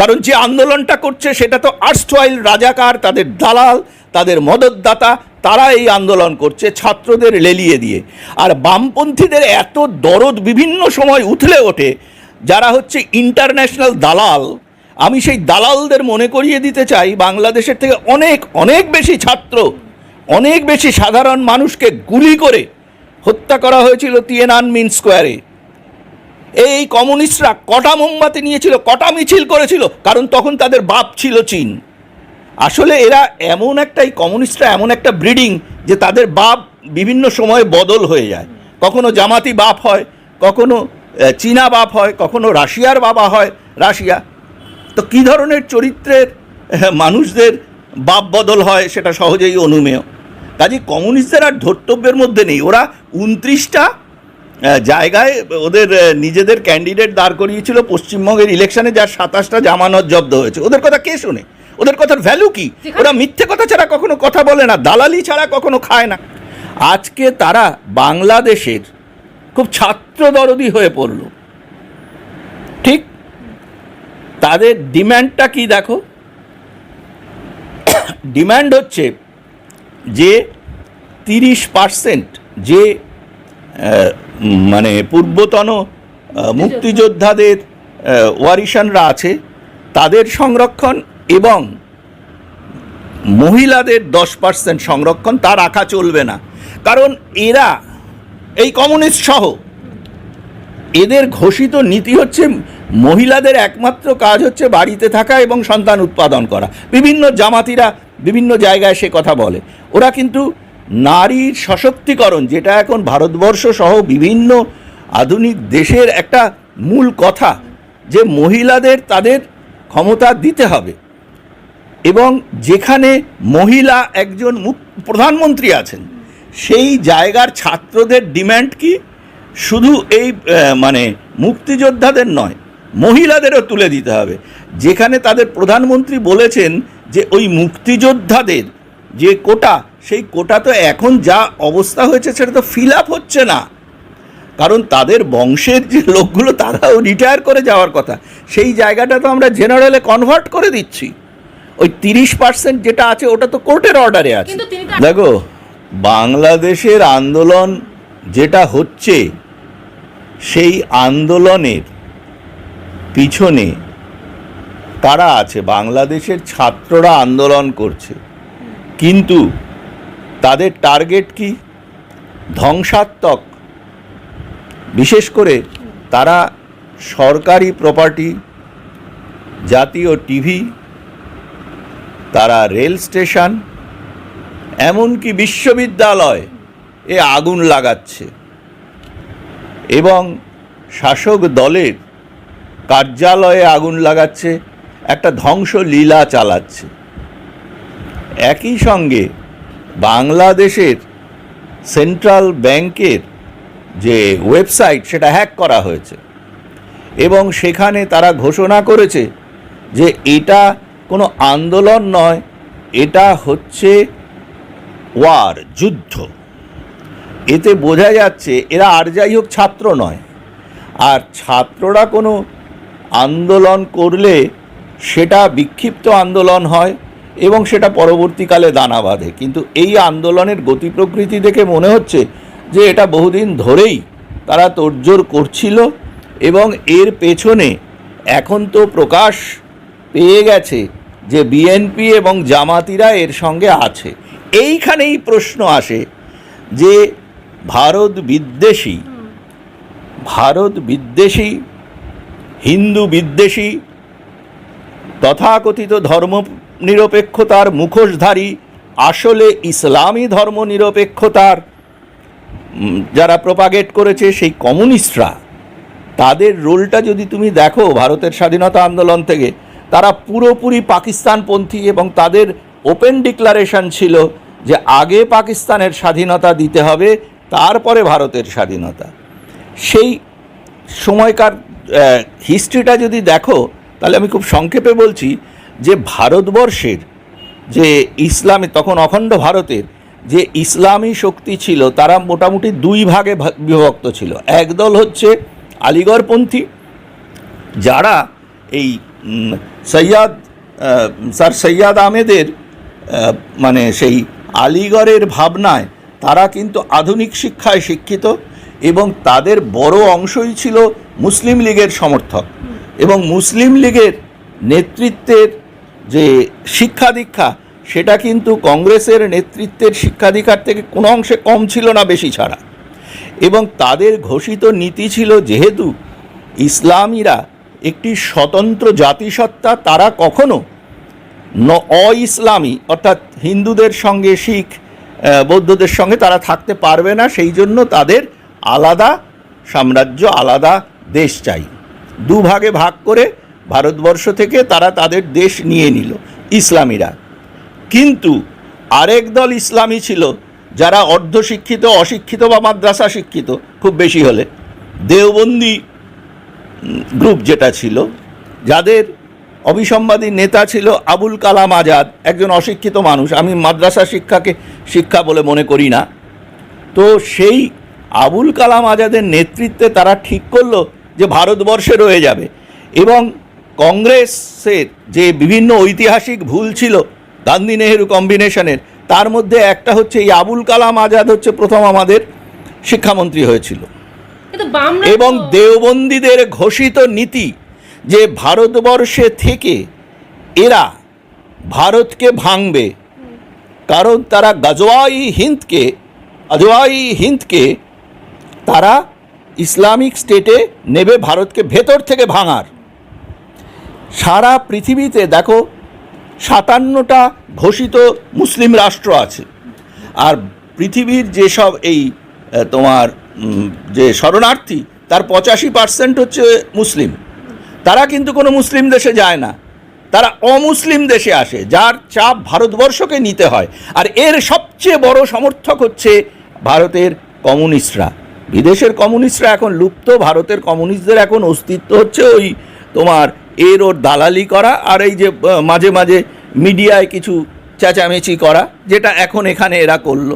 কারণ যে আন্দোলনটা করছে সেটা তো আর্সওয়াইল রাজাকার, তাদের দালাল, তাদের মদতদাতা তারা এই আন্দোলন করছে ছাত্রদের লেলিয়ে দিয়ে। আর বামপন্থীদের এত দরদ বিভিন্ন সময় উথলে ওঠে, যারা হচ্ছে ইন্টারন্যাশনাল দালাল। আমি সেই দালালদের মনে করিয়ে দিতে চাই, বাংলাদেশের থেকে অনেক অনেক বেশি ছাত্র, অনেক বেশি সাধারণ মানুষকে গুলি করে হত্যা করা হয়েছিল তিয়েনান মিন স্কোয়ারে। এই কমিউনিস্টরা কটা মোমবাতি নিয়েছিল, কটা মিছিল করেছিল, কারণ তখন তাদের বাপ ছিল চীন। আসলে এরা এমন একটা, এই কমিউনিস্টরা এমন একটা ব্রিডিং যে তাদের বাপ বিভিন্ন সময়ে বদল হয়ে যায়। কখনো জামাতি বাপ হয়, কখনো চীনা বাপ হয়, কখনো রাশিয়ার বাবা হয়, রাশিয়া। তো কী ধরনের চরিত্রের মানুষদের বাপ বদল হয় সেটা সহজেই অনুমেয়। কাজে কমিউনিস্টদের আর ধর্তব্যের মধ্যে নেই। ওরা উনত্রিশটা জায়গায় ওদের নিজেদের ক্যান্ডিডেট দাঁড় করিয়েছিল পশ্চিমবঙ্গের ইলেকশনে যার সাতাশটা জামানত জব্দ হয়েছে। ওদের কথা কে শোনে? ওদের কথার ভ্যালু কি? ওরা মিথ্যে কথা ছাড়া কখনো কথা বলে না দালালি ছাড়া কখনো খায় না। আজকে তারা বাংলাদেশের খুব ছাত্র দরদি হয়ে পড়ল। ঠিক? তাদের ডিম্যান্ডটা কি দেখো? ডিম্যান্ড হচ্ছে যে তিরিশ পার্সেন্ট যে মানে পূর্বতন মুক্তিযোদ্ধাদের ওয়ারিশানরা আছে, তাদের সংরক্ষণ এবং মহিলাদের দশ পার্সেন্ট সংরক্ষণ, তা রাখা চলবে না। কারণ এরা, এই কমিউনিস্ট সহ, এদের ঘোষিত নীতি হচ্ছে মহিলাদের একমাত্র কাজ হচ্ছে বাড়িতে থাকা এবং সন্তান উৎপাদন করা। বিভিন্ন জামাতিরা বিভিন্ন জায়গায় সে কথা বলে। ওরা কিন্তু নারীর সশক্তিকরণ, যেটা এখন ভারতবর্ষ সহ বিভিন্ন আধুনিক দেশের একটা মূল কথা, যে মহিলাদের তাদের ক্ষমতা দিতে হবে। এবং যেখানে মহিলা একজন প্রধানমন্ত্রী আছেন, সেই জায়গার ছাত্রদের ডিম্যান্ড কি? শুধু এই মানে মুক্তিযোদ্ধাদের নয়, মহিলাদেরও তুলে দিতে হবে। যেখানে তাদের প্রধানমন্ত্রী বলেছেন যে ওই মুক্তিযোদ্ধাদের যে কোটা সেই কোটা তো এখন যা অবস্থা হয়েছে সেটা তো ফিল আপ হচ্ছে না। কারণ তাদের বংশের যে লোকগুলো তারাও রিটায়ার করে যাওয়ার কথা। সেই জায়গাটা তো আমরা জেনারেলে কনভার্ট করে দিচ্ছি। ওই তিরিশ পার্সেন্ট যেটা আছে ওটা তো কোর্টের অর্ডারে আছে। দেখো বাংলাদেশের আন্দোলন যেটা হচ্ছে সেই আন্দোলনের পিছনে তারা আছে। বাংলাদেশের ছাত্ররা আন্দোলন করছে। কিন্তু তাদের টার্গেট কি? ধ্বংসাত্মক। বিশেষ করে তারা সরকারি প্রপার্টি জাতীয় টিভি তারা রেল স্টেশন এমনকি বিশ্ববিদ্যালয় এ আগুন লাগাচ্ছে। এবং শাসক দলের কার্যালয়ে আগুন লাগাচ্ছে, একটা ধ্বংস লীলা চালাচ্ছে। একই সঙ্গে বাংলাদেশের সেন্ট্রাল ব্যাংকের যে ওয়েবসাইট, সেটা হ্যাক করা হয়েছে। এবং সেখানে তারা ঘোষণা করেছে যে এটা কোনো আন্দোলন নয়, এটা হচ্ছে ওয়ার, যুদ্ধ। এতে বোঝা যাচ্ছে এরা আর যাই হোক ছাত্র নয়। আর ছাত্ররা কোনো আন্দোলন করলে সেটা বিক্ষিপ্ত আন্দোলন হয় এবং সেটা পরবর্তীকালে দানা বাঁধে। কিন্তু এই আন্দোলনের গতি প্রকৃতি দেখে মনে হচ্ছে যে এটা বহুদিন ধরেই তারা তোড়জোড় করছিল এবং এর পেছনে এখন তো প্রকাশ পেয়ে গেছে যে বিএনপি এবং জামাতিরা এর সঙ্গে আছে। এইখানেই প্রশ্ন আসে যে ভারত বিদ্বেষী ভারত বিদ্বেষী, হিন্দু বিদ্বেষী, তথাকথিত ধর্ম নিরপেক্ষতার মুখোশধারী, আসলে ইসলামী ধর্ম নিরপেক্ষতার যারা প্রপাগেট করেছে সেই কমিউনিস্টরা, তাদের রোলটা যদি তুমি দেখো ভারতের স্বাধীনতা আন্দোলন থেকে, তারা পুরোপুরি পাকিস্তানপন্থী এবং তাদের ওপেন ডিক্লারেশন ছিল যে আগে পাকিস্তানের স্বাধীনতা দিতে হবে, তারপরে ভারতের স্বাধীনতা। সেই সময়কার হিস্ট্রিটা যদি দেখো, তাহলে আমি খুব সংক্ষেপে বলছি যে ভারতবর্ষের, যে ইসলামী, তখন অখণ্ড ভারতের যে ইসলামী শক্তি ছিল, তারা মোটামুটি দুই ভাগে বিভক্ত ছিল। একদল হচ্ছে আলিগড়পন্থী, যারা এই সৈয়াদ স্যার সৈয়াদ আহমেদের মানে সেই আলিগড়ের ভাবনায় তারা কিন্তু আধুনিক শিক্ষায় শিক্ষিত এবং তাদের বড় অংশই ছিল মুসলিম লীগের সমর্থক। এবং মুসলিম লীগের নেতৃত্বের যে শিক্ষা দীক্ষা, সেটা কিন্তু কংগ্রেসের নেতৃত্বের শিক্ষা দীক্ষার থেকে কোনো অংশে কম ছিল না বেশি ছাড়া। এবং তাদের ঘোষিত নীতি ছিল যেহেতু ইসলামীরা একটি স্বতন্ত্র জাতিসত্তা, তারা কখনো ন অ ইসলামী অর্থাৎ হিন্দুদের সঙ্গে শিখ বৌদ্ধদের সঙ্গে তারা থাকতে পারবে না, সেই জন্য তাদের আলাদা সাম্রাজ্য, আলাদা দেশ চাই। দুভাগে ভাগ করে ভারতবর্ষ থেকে তারা তাদের দেশ নিয়ে নিল, ইসলামীরা। কিন্তু আরেক দল ইসলামী ছিল, যারা অর্ধশিক্ষিত, অশিক্ষিত বা মাদ্রাসা শিক্ষিত, খুব বেশি হলে। দেওবন্দি গ্রুপ যেটা ছিল, যাদের অবিসম্বাদী নেতা ছিল আবুল কালাম আজাদ, একজন অশিক্ষিত মানুষ, আমি মাদ্রাসা শিক্ষাকে শিক্ষা বলে মনে করি না। তো সেই আবুল কালাম আজাদের নেতৃত্বে তারা ঠিক করল যে ভারতবর্ষে রয়ে যাবে এবং কংগ্রেসের যে বিভিন্ন ঐতিহাসিক ভুল ছিল গান্ধী নেহেরু কম্বিনেশনের তার মধ্যে একটা হচ্ছে এই আবুল কালাম আজাদ হচ্ছে প্রথম আমাদের শিক্ষামন্ত্রী হয়েছিল। এবং দেওবন্দীদের ঘোষিত নীতি যে ভারতবর্ষে থেকে এরা ভারতকে ভাঙবে কারণ তারা গজওয়াই হিন্দকে গজওয়াই হিন্দকে তারা ইসলামিক স্টেটে নেবে ভারতকে ভেতর থেকে ভাঙার। সারা পৃথিবীতে দেখো সাতান্নটা ঘোষিত মুসলিম রাষ্ট্র আছে। আর পৃথিবীর যেসব এই তোমার যে শরণার্থী, তার পঁচাশি পার্সেন্ট হচ্ছে মুসলিম। তারা কিন্তু কোনো মুসলিম দেশে যায় না। তারা অমুসলিম দেশে আসে, যার চাপ ভারতবর্ষকে নিতে হয়। আর এর সবচেয়ে বড় সমর্থক হচ্ছে ভারতের কমিউনিস্টরা। বিদেশের কমিউনিস্টরা এখন লুপ্ত, ভারতের কমিউনিস্টদের এখন অস্তিত্ব হচ্ছে ওই তোমার এর ওর দালালি করা আর এই যে মাঝে মাঝে মিডিয়ায় কিছু চেঁচামেচি করা, যেটা এখন এখানে এরা করল।